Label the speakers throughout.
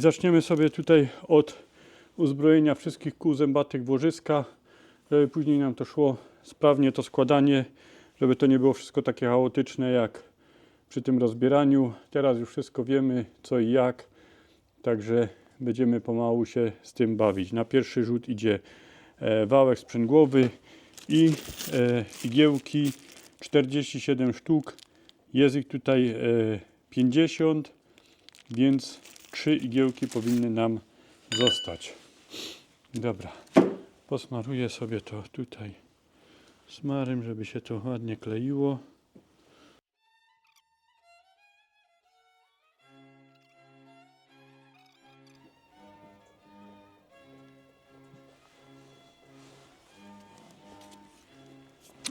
Speaker 1: Zaczniemy sobie tutaj od uzbrojenia wszystkich kół zębatych w łożyska, żeby później nam to szło sprawnie to składanie, żeby to nie było wszystko takie chaotyczne jak przy tym rozbieraniu. Teraz już wszystko wiemy co i jak, także będziemy pomału się z tym bawić. Na pierwszy rzut idzie e, wałek sprzęgłowy i e, igiełki 47 sztuk. Jest ich tutaj e, 50, więc trzy igiełki powinny nam zostać. Dobra, posmaruję sobie to tutaj smarem, żeby się to ładnie kleiło.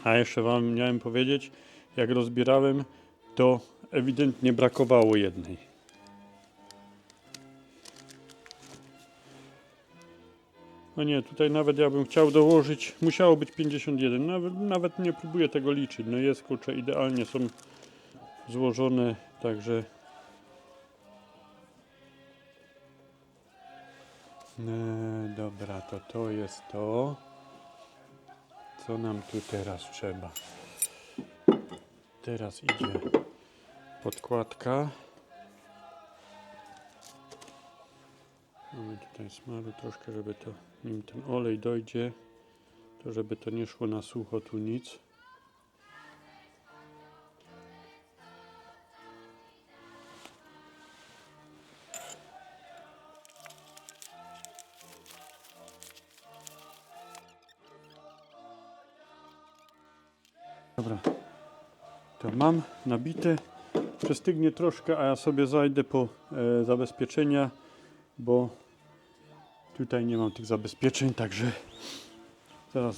Speaker 1: A jeszcze Wam miałem powiedzieć, jak rozbierałem, to ewidentnie brakowało jednej. No nie, tutaj nawet ja bym chciał dołożyć, musiało być 51, nawet, nawet nie próbuję tego liczyć, no jest kurczę, idealnie są złożone, także e, dobra, to to jest to, co nam tu teraz trzeba. Teraz idzie podkładka. Mamy tutaj smaru troszkę, żeby to, nim ten olej dojdzie, to żeby to nie szło na sucho tu nic. Dobra, to mam nabite. Przestygnie troszkę, a ja sobie zajdę po e, zabezpieczenia, bo tutaj nie mam tych zabezpieczeń, także zaraz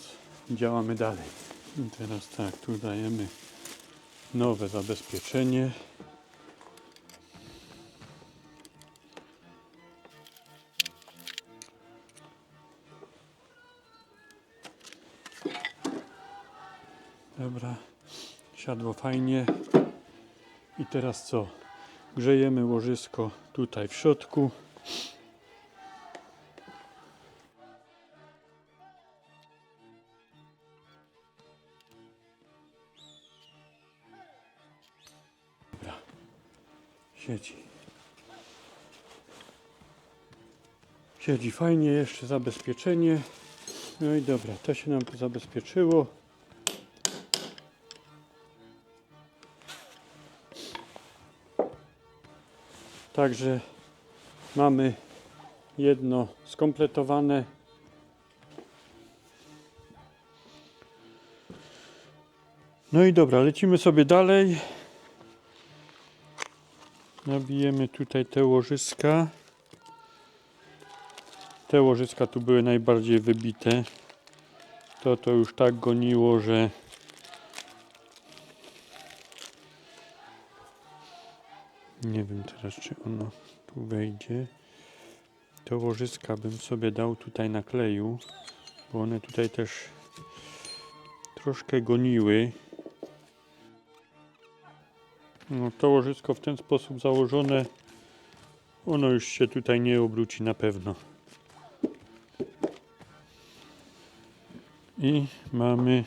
Speaker 1: działamy dalej. I teraz tak, tu dajemy nowe zabezpieczenie. Dobra, siadło fajnie. I teraz co? Grzejemy łożysko tutaj w środku. Siedzi. Siedzi fajnie, jeszcze zabezpieczenie. No i dobra, to się nam zabezpieczyło. Także mamy jedno skompletowane. No i dobra, lecimy sobie dalej. Nabijemy tutaj te łożyska. Te łożyska tu były najbardziej wybite. To to już tak goniło, że Nie wiem teraz, czy ono tu wejdzie. To łożyska bym sobie dał tutaj na kleju, bo one tutaj też troszkę goniły. No, to łożysko w ten sposób założone, ono już się tutaj nie obróci na pewno. I mamy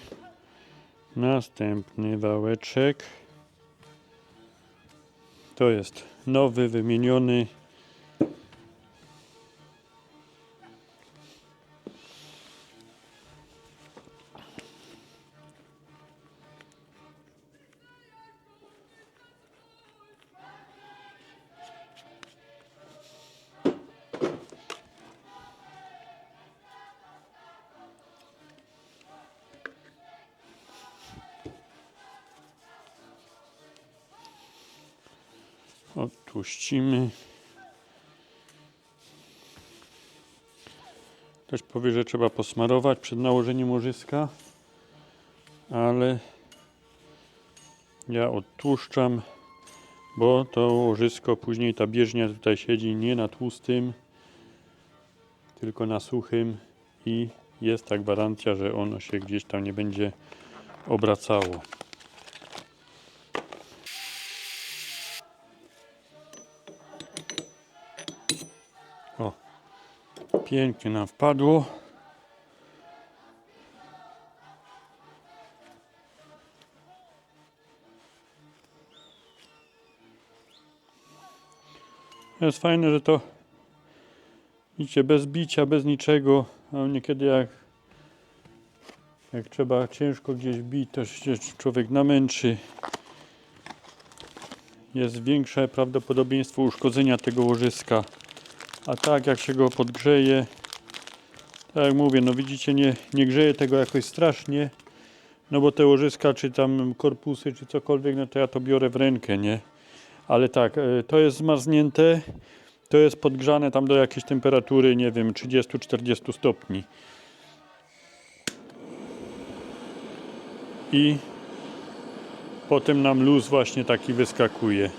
Speaker 1: następny wałeczek. To jest nowy, wymieniony. Odtłuścimy. Ktoś powie, że trzeba posmarować przed nałożeniem łożyska, ale ja odtłuszczam, bo to łożysko później ta bieżnia tutaj siedzi nie na tłustym, tylko na suchym i jest ta gwarancja, że ono się gdzieś tam nie będzie obracało. Pięknie nam wpadło. Jest fajne, że to idzie bez bicia, bez niczego, a niekiedy jak, jak trzeba ciężko gdzieś bić, to się człowiek namęczy. Jest większe prawdopodobieństwo uszkodzenia tego łożyska. A tak jak się go podgrzeje, tak jak mówię, no widzicie, nie, nie grzeje tego jakoś strasznie, no bo te łożyska, czy tam korpusy, czy cokolwiek, no to ja to biorę w rękę, nie? Ale tak, e, to jest zmarznięte, to jest podgrzane tam do jakiejś temperatury, nie wiem, 30-40 stopni. I potem nam luz właśnie taki wyskakuje.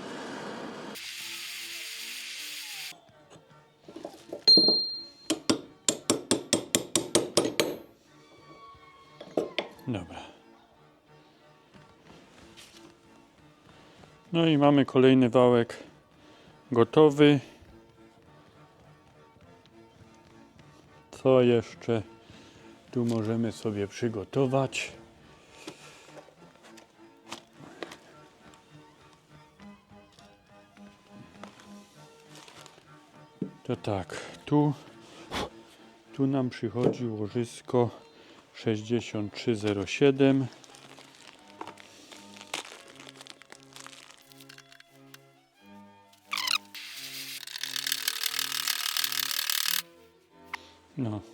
Speaker 1: I mamy kolejny wałek gotowy. Co jeszcze tu możemy sobie przygotować? To tak, tu, tu nam przychodzi łożysko 6307.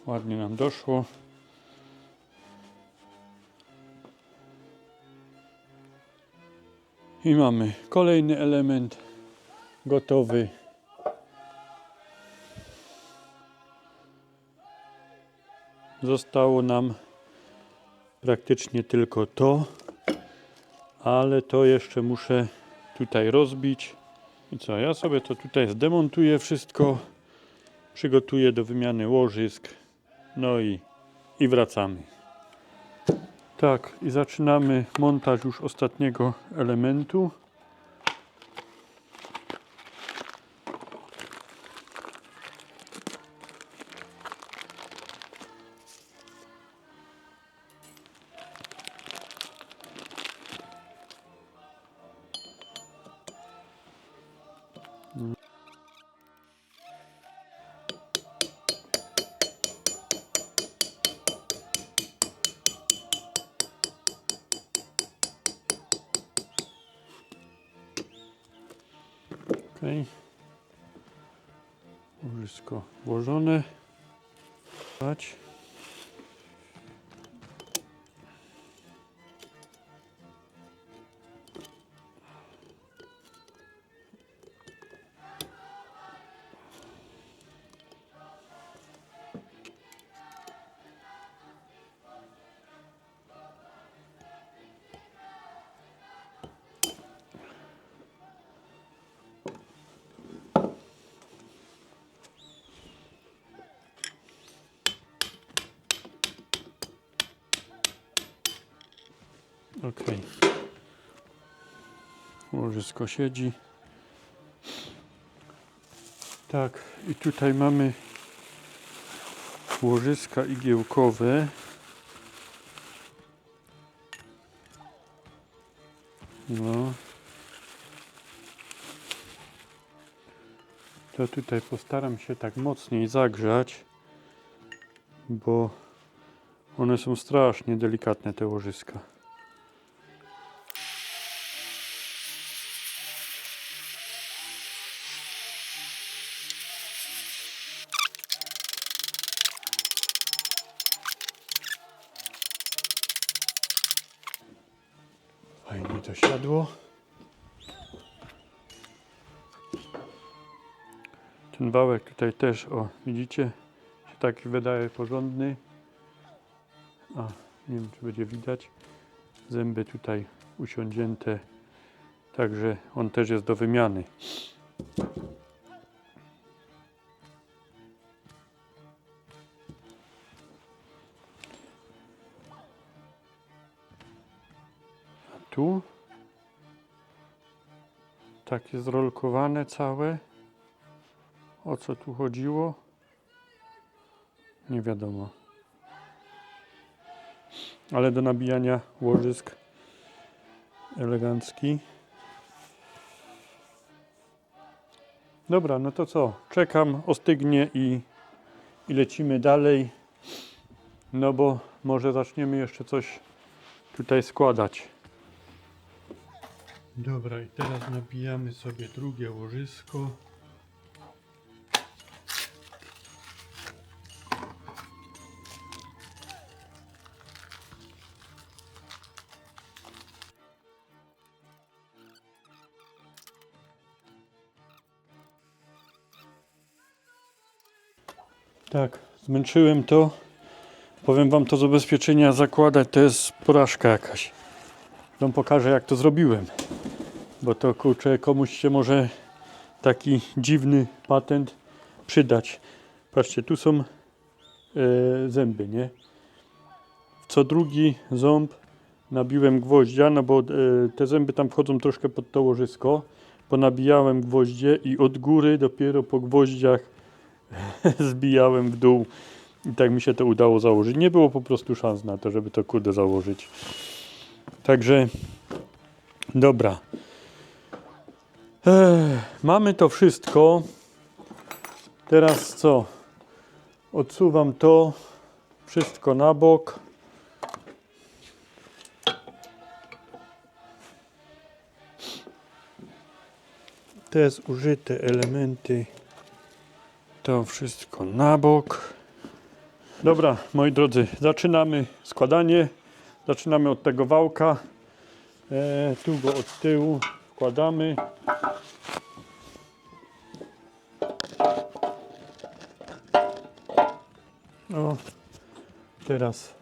Speaker 1: ładnie nam doszło. I mamy kolejny element gotowy. Zostało nam praktycznie tylko to, ale to jeszcze muszę tutaj rozbić. I co, ja sobie to tutaj zdemontuję wszystko, przygotuję do wymiany łożysk, no i, i wracamy. Tak, i zaczynamy montaż już ostatniego elementu. Ok. Łożysko włożone. Dać. Ok. Łożysko siedzi. Tak, i tutaj mamy łożyska igiełkowe. No. To tutaj postaram się tak mocniej zagrzać, bo one są strasznie delikatne te łożyska. Siadło. Ten wałek tutaj też, o widzicie, się taki wydaje porządny. A, nie wiem czy będzie widać. Zęby tutaj usiądzięte, także on też jest do wymiany. Takie zrolkowane całe. O co tu chodziło? Nie wiadomo. Ale do nabijania łożysk elegancki. Dobra, no to co? Czekam, ostygnie i, i lecimy dalej. No bo może zaczniemy jeszcze coś tutaj składać. Dobra, i teraz nabijamy sobie drugie łożysko. Tak, zmęczyłem to. Powiem wam to z ubezpieczenia zakładać to jest porażka jakaś. Wam pokażę jak to zrobiłem. Bo to kurczę komuś się może taki dziwny patent przydać. Patrzcie, tu są e, zęby, nie? Co drugi ząb nabiłem gwoździa, no bo e, te zęby tam wchodzą troszkę pod to łożysko. Ponabijałem gwoździe i od góry dopiero po gwoździach zbijałem w dół i tak mi się to udało założyć. Nie było po prostu szans na to, żeby to kurde założyć. Także dobra. Ech, mamy to wszystko. Teraz co? Odsuwam to wszystko na bok. Te zużyte elementy to wszystko na bok. Dobra, moi drodzy, zaczynamy składanie. Zaczynamy od tego wałka. E, tu go od tyłu wkładamy. Teraz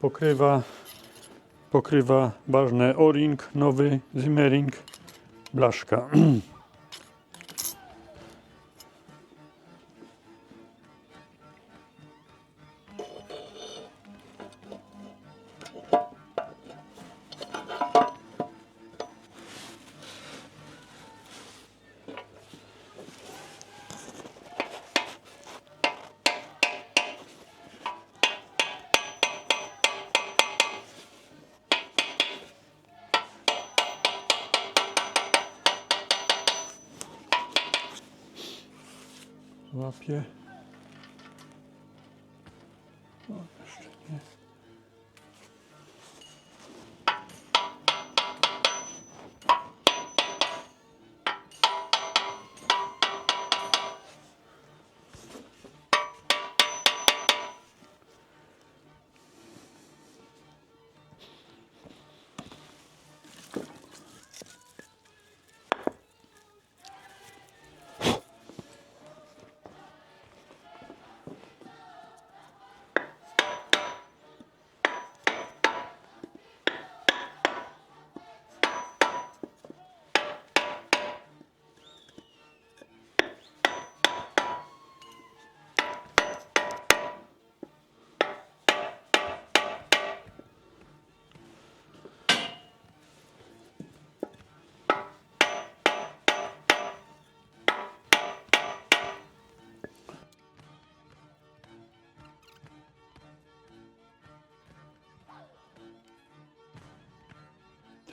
Speaker 1: pokrywa, pokrywa ważny o-ring, nowy Zimmering, blaszka. Łapie.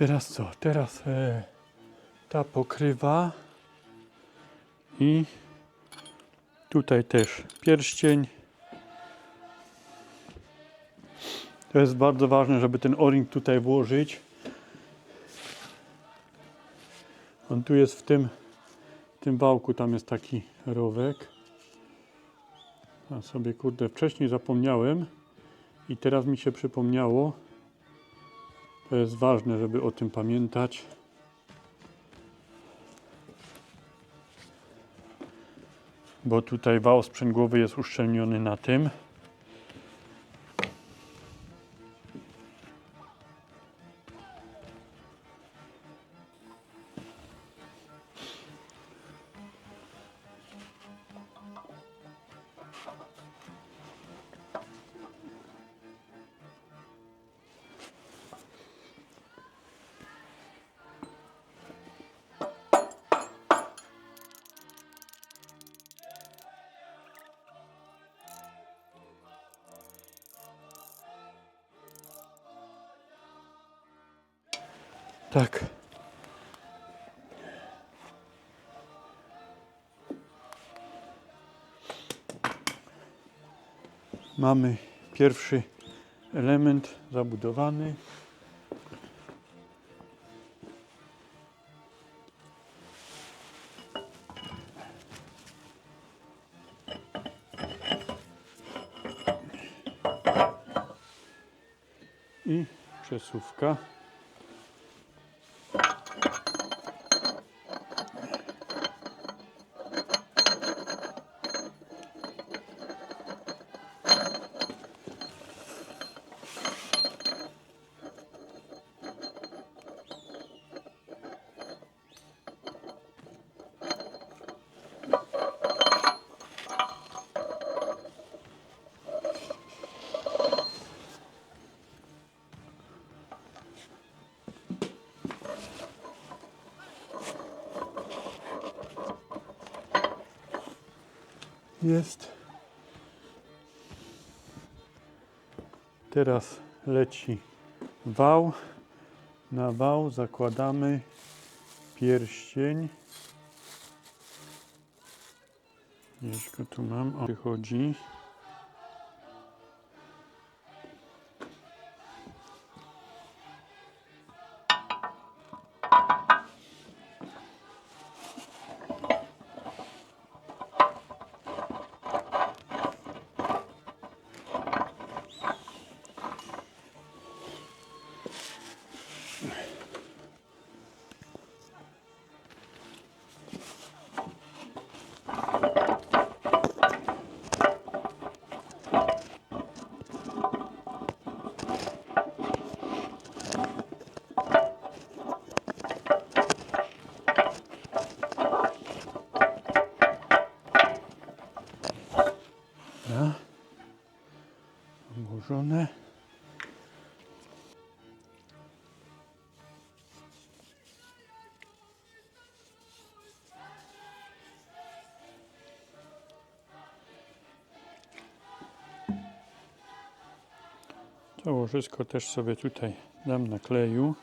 Speaker 1: Teraz co? Teraz e, ta pokrywa i tutaj też pierścień. To jest bardzo ważne, żeby ten o-ring tutaj włożyć. On tu jest w tym, w tym wałku, tam jest taki rowek. A sobie kurde wcześniej zapomniałem i teraz mi się przypomniało. To jest ważne, żeby o tym pamiętać. Bo tutaj wał sprzęgłowy jest uszczelniony na tym. Tak. Mamy pierwszy element zabudowany. I przesuwka. Jest. Teraz leci wał. Na wał zakładamy pierścień. Go tu mam. O. Włożone. To łożysko też sobie tutaj dam na kleju.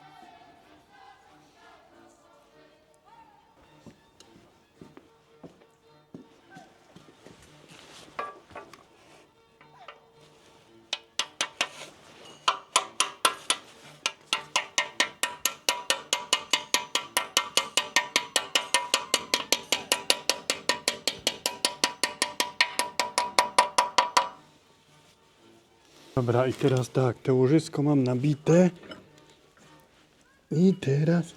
Speaker 1: Dobra, i teraz tak, to łożysko mam nabite. I teraz.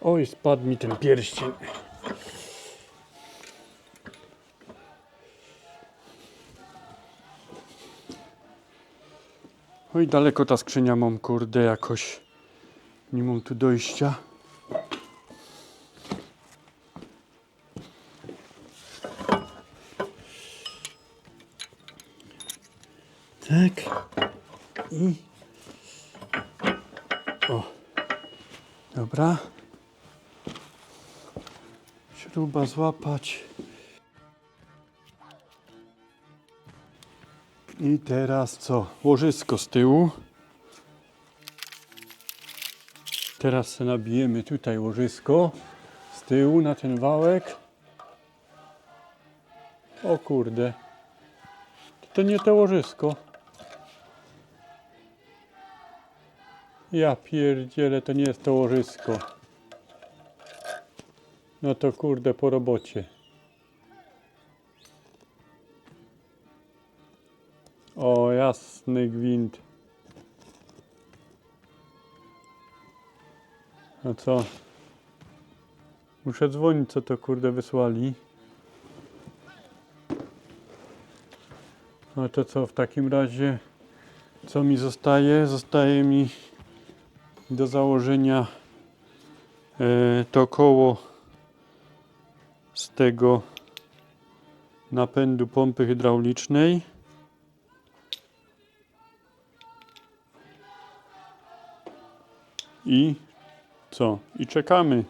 Speaker 1: Oj, spadł mi ten pierścień. Oj, daleko ta skrzynia mam, kurde, jakoś. Nie mam tu dojścia. Śruba złapać. I teraz co? Łożysko z tyłu. Teraz nabijemy tutaj łożysko z tyłu na ten wałek. O kurde. To nie to łożysko. Ja pierdzielę, to nie jest to łożysko. No to kurde po robocie. O, jasny gwint. No co? Muszę dzwonić, co to kurde wysłali. No to co w takim razie? Co mi zostaje? Zostaje mi do założenia e, to koło z tego napędu pompy hydraulicznej. I co? I czekamy.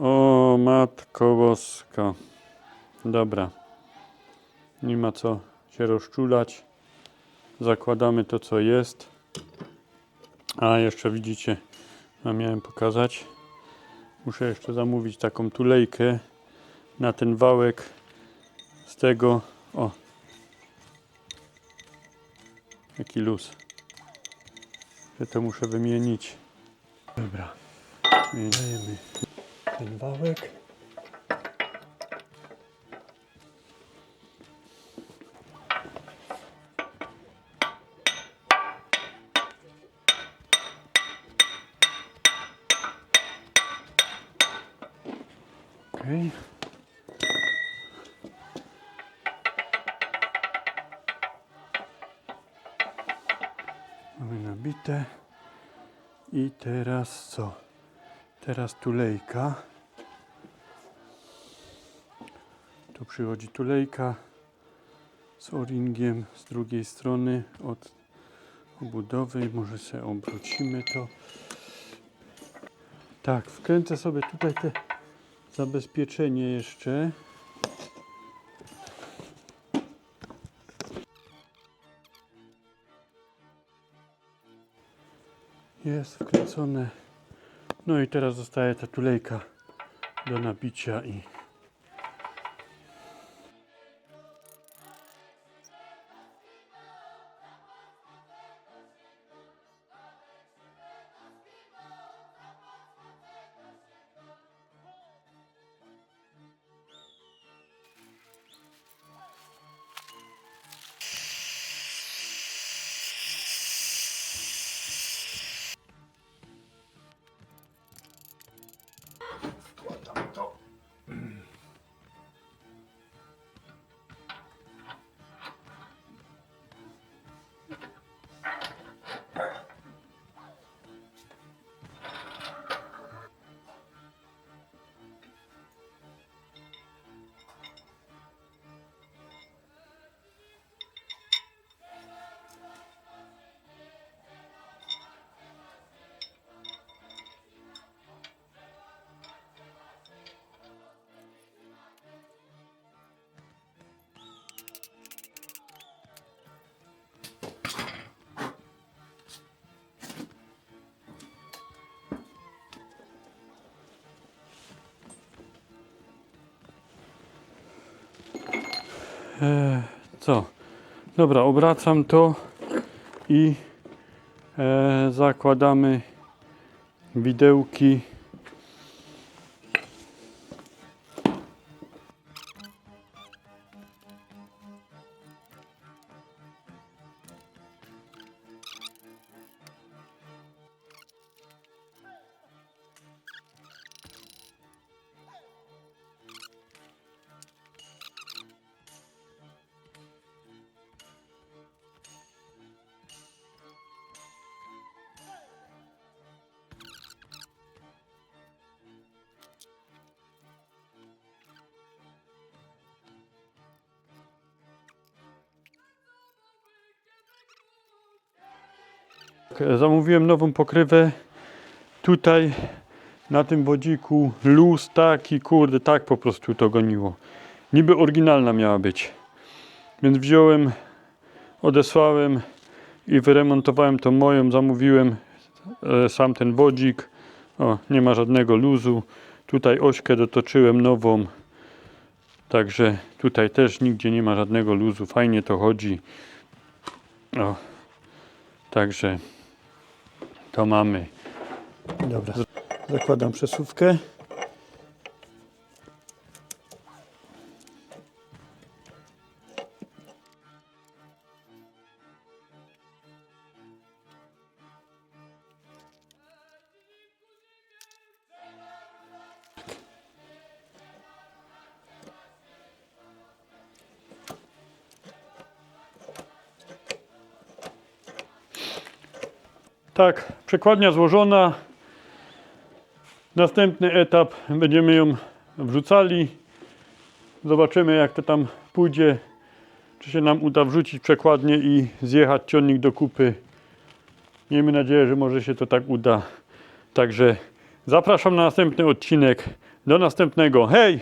Speaker 1: O matko boska. Dobra. Nie ma co się rozczulać. zakładamy to co jest. A jeszcze widzicie, a miałem pokazać. Muszę jeszcze zamówić taką tulejkę na ten wałek z tego. O, jaki luz. Że to muszę wymienić. Dobra, dajemy ten wałek. Teraz tulejka. Tu przychodzi tulejka z o-ringiem z drugiej strony od obudowy. Może sobie obrócimy to. Tak, wkręcę sobie tutaj te zabezpieczenie jeszcze. Jest wkręcone. No i teraz zostaje ta tulejka do nabicia i E, co? Dobra, obracam to i e, zakładamy widełki. Zamówiłem nową pokrywę. Tutaj na tym wodziku luz taki, kurde, tak po prostu to goniło. Niby oryginalna miała być. Więc wziąłem, odesłałem i wyremontowałem tą moją. Zamówiłem e, sam ten wodzik. O, nie ma żadnego luzu. Tutaj ośkę dotoczyłem nową. Także tutaj też nigdzie nie ma żadnego luzu. Fajnie to chodzi. O, także to mamy. Dobra. Zakładam przesuwkę. Tak, przekładnia złożona. Następny etap będziemy ją wrzucali. Zobaczymy jak to tam pójdzie. Czy się nam uda wrzucić przekładnię i zjechać ciągnik do kupy. Miejmy nadzieję, że może się to tak uda. Także zapraszam na następny odcinek. Do następnego. Hej!